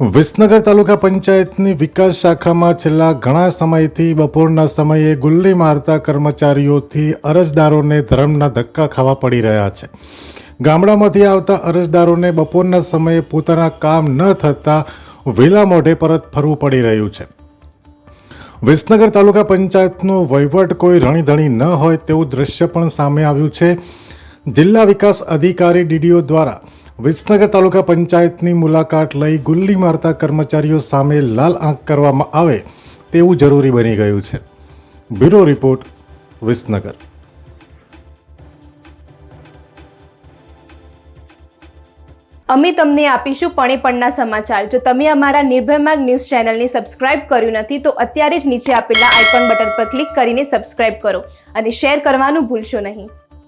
વિસનગર તાલુકા પંચાયતની વિકાસ શાખામાં છેલ્લા ઘણા સમયથી બપોરના સમયે ગુલ્લી મારતા કર્મચારીઓથી અરજદારોને ધર્મના ધક્કા ખાવા પડી રહ્યા છે. ગામડામાંથી આવતા અરજદારોને બપોરના સમયે પોતાના કામ ન થતાં વેલા મોઢે પરત ફરવું પડી રહ્યું છે. વિસનગર તાલુકા પંચાયતનો વહીવટ કોઈ રણીધણી ન હોય તેવું દ્રશ્ય પણ સામે આવ્યું છે. જિલ્લા વિકાસ અધિકારી ડીડીઓ દ્વારા વિસનગર તાલુકા પંચાયતની મુલાકાત લઈ ગુલ્લી મારતા કર્મચારીઓ સામે લાલ આંખ કરવામાં આવે તેવું જરૂરી બની ગયું છે. Bureau report, Visnagar. અમે તમને આપીશું પણેપણના સમાચાર. જો તમે અમારા નિર્ભય ન્યૂઝ ચેનલને સબસ્ક્રાઇબ કર્યું નથી, તો અત્યારે જ નીચે આપેલા આઇકોન બટન પર ક્લિક કરીને સબસ્ક્રાઇબ કરો અને શેર કરવાનું ભૂલશો નહીં.